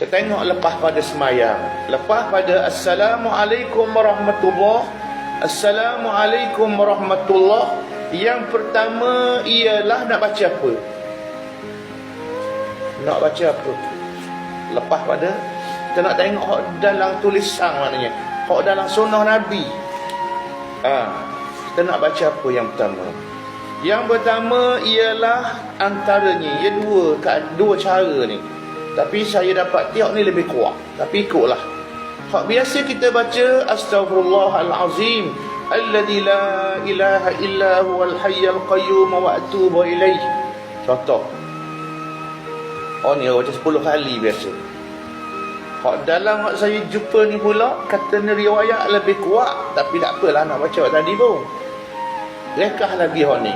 Kita tengok lepas pada semayang. Lepas pada Assalamualaikum warahmatullahi Assalamualaikum warahmatullahi Yang pertama ialah nak baca apa? Nak baca apa? Lepas pada kita nak tengok hak dalam tulisan maknanya. Hak dalam sunnah Nabi. Ha, kita nak baca apa yang pertama? Yang pertama ialah antaranya ia dua dua cara ni. Tapi saya dapat tengok ni lebih kuat. Tapi ikutlah. Hak biasa kita baca astaghfirullahalazim alladzi la ilaha illa huwal hayyul qayyum wa atubu ilaih. Contoh. Oh ni baca 10 kali biasa. Hak dalam hak saya jumpa ni pula kata ni riwayat lebih kuat tapi tak apalah nak baca tadi pun. Lekah lagi hak ni.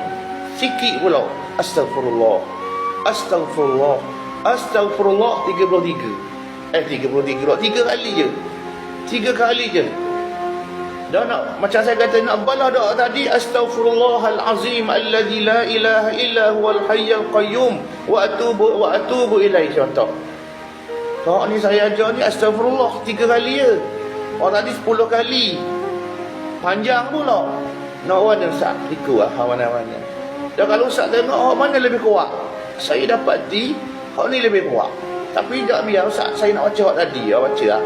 Sikit pula astagfirullah. Astagfirullah. Astagfirullah 33. Eh 33 pula 3 kali je. 3 kali je. Dah nak macam saya kata nak balah doa tadi astaghfirullahalazim alladzi la ilaha illa huwal hayyul qayyum wa atubu wa atubu ilaihi contoh. Kau ni saya ajar ni astagfirullah tiga kali je. Orang tadi sepuluh kali. Panjang pula. Nak warna Ustaz? Ikut lah mana-mana. Dan kalau Ustaz tengok oh, mana lebih kuat? Saya dapat di, hak ni lebih kuat. Tapi tak biar Ustaz, saya nak baca hak tadi. Ya, baca lah.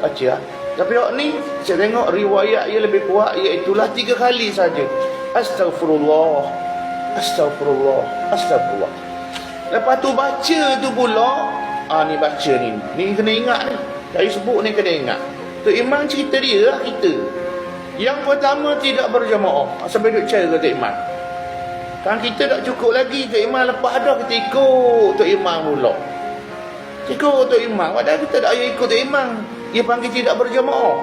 Baca lah. Tapi hak ni, saya tengok riwayat ia lebih kuat, iaitulah tiga kali saja. Astagfirullah. Astagfirullah. Astagfirullah. Lepas tu baca tu pula, ah ni baca ni. Ni kena ingat ni. Dari sebut ni kena ingat. Tu Imam cerita dia lah kita. Yang pertama tidak berjamaah. Sampai duk cara Tok Imam. Kan kita tak cukup lagi Tok Imam lepas dah kita ikut Tok Imam pula. Ikut Tok Imam. Padahal kita tak payah ikut Tok Imam. Dia panggil tidak berjamaah.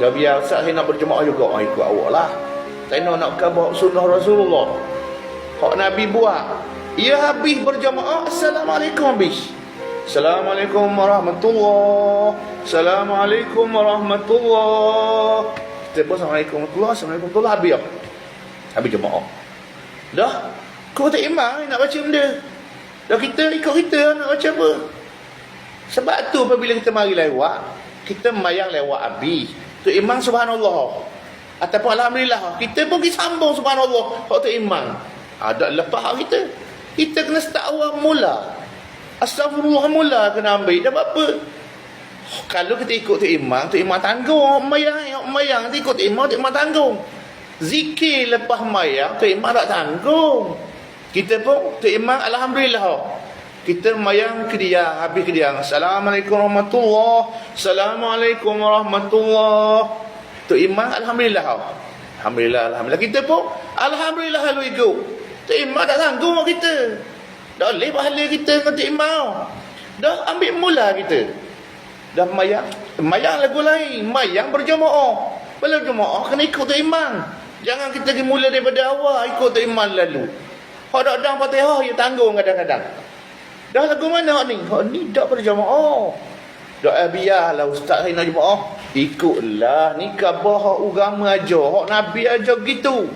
Dah biar saya nak berjamaah juga. Ah, ikut awak lah. Saya nak nak khabar sunnah Rasulullah. Hak Nabi buat. Ia habis berjamaah. Assalamualaikum habis. Assalamualaikum warahmatullahi Assalamualaikum warahmatullahi Assalamualaikum warahmatullahi Assalamualaikum warahmatullahi Habis apa? Habis jemaah Dah Kau tak imam nak baca benda. Dah kita ikut kita nak baca apa? Sebab tu apabila kita mari lewat Kita mayang lewat habis Tu imam subhanallah. Ataupun Alhamdulillah. Kita pun kita sambung subhanallah. Kau tak imam Ada lepas kita. Kita kena start awal mula. Astagfirullah mula kena ambil. Dah apa? Kalau kita ikut tu imam, tu imam tanggung. Mayang, mayang kita ikut tu imam, tu imam tanggung. Zikir lepas mayang, tu imam tak tanggung. Kita pun, tu imam Alhamdulillah. Kita mayang ke dia, habis ke dia. Assalamualaikum warahmatullahi Assalamualaikum warahmatullahi Tu imam Alhamdulillah. Alhamdulillah, Alhamdulillah. Kita pun, Alhamdulillah lalu ikut. Tu imam tak tanggung kita. Dah boleh pahala kita dengan Tok Imam. Dah ambil mula kita. Dah mayang. Mayang lagu lain. Mayang berjemaah. Bila jemaah kena ikut Tok Imam. Jangan kita pergi mula daripada awal ikut Imam lalu. Hak dak dang Fatihah ya tanggung kadang-kadang. Dah lagu mana hak ni? Hak ni dak berjemaah. Dak eh, biarlah ustaz saya nak jemaah. Ikutlah ni khabar hak agama aja. Hak Nabi aja gitu.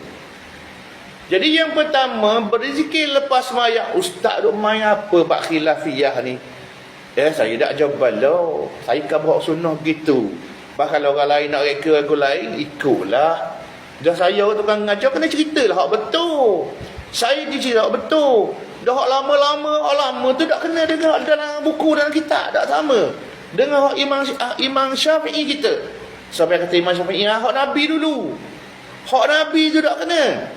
Jadi yang pertama berzikir lepas maya ustaz duk main apa pak khilafiyah ni? Ya saya tak jawab lo. Saya bawa sunnah gitu. Bahkan kalau orang lain nak reka aku lain ikutlah. Dah saya tukang ngajar kena ceritalah hak betul. Saya dicerita hak betul. Dah hak lama-lama, hak lama tu tak kena dengar dalam buku dalam kitab tak sama. Dengar hak Imam Imam Syafi'i kita. Sampai kata Imam Syafi'i hak Nabi dulu. Hak Nabi tu tak kena.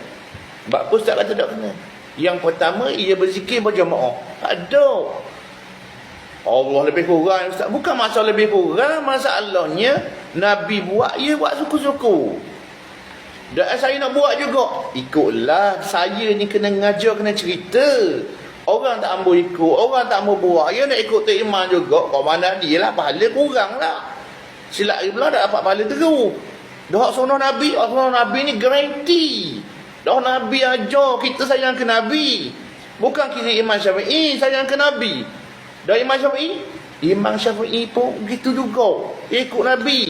Sebab apa Ustaz kata tak kena? Yang pertama, ia berzikir berjamaah. Ada. Allah lebih kurang Ustaz. Bukan masalah lebih kurang. Masalahnya, Nabi buat, ia buat suku-suku. Dan saya nak buat juga. Ikutlah. Saya ni kena ngajar, kena cerita. Orang tak ambil ikut. Orang tak mau buat. Ia nak ikut Tok Iman juga. Kau mana dia lah. Pahala kurang lah. Silap pula tak dapat pahala teruk. Dah sunnah Nabi. Sunnah Nabi ni garanti. Dah Nabi ajar kita sayang ke Nabi. Bukan kita Imam Syafi'i sayang ke Nabi. Dah Imam Syafi'i? Imam Syafi'i pun begitu juga. Ikut Nabi.